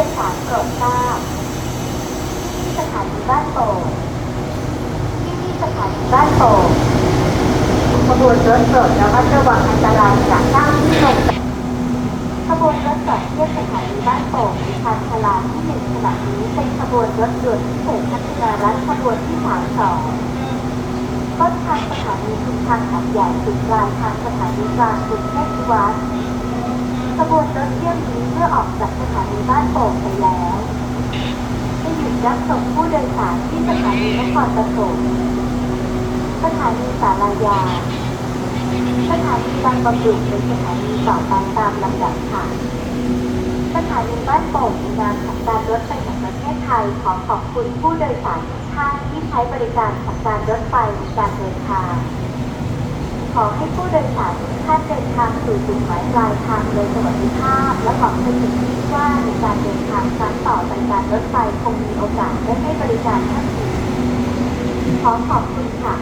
รดทราบที่สถานีบ้านโป่งที่นี่สถานีบ้านโป่งขบวนรถโปรดระมัดระวังอันตรายจากเจ้าที่ลงขบวนรถจอดเทียบสถานีบ้านโป่งมีทางชลาที่หนึ่งขณะนี้เป็นขบวนรถด่วนพิเศษพัฒนารัฐขบวนที่สามสองต้นทางสถานีชุมทางหัดใหญ่ถึงปลายทางสถานีกลางกรุงเทพวัฒน์ขบวนรถเที่ยวนี้เมื่อออกจากสถานีบ้านโป่งไปแล้วจะหยุด รับส่งผู้โดยสารที่สถานีนครปฐมสถานีสารายา สถานีบางบำรุงเป็นสถานีต่อไปตามลำดับค่ะ สถานีบ้านโป่งในนามของการรถไฟแห่งประเทศไทยขอขอบคุณผู้โดยสารทุกท่านที่ใช้บริการของการรถไฟในการเดินทาง ขอให้ผู้โดยสารทุกท่านเดินทางสู่จุดหมายปลายทางโดยสวัสดิภาพ และหวังเป็นอย่างยิ่ว่าในการเดินทางครั้งต่อ การรถไฟคงมีโอกาสได้ให้บริการท่านอีกขอขอบคุณค่ะ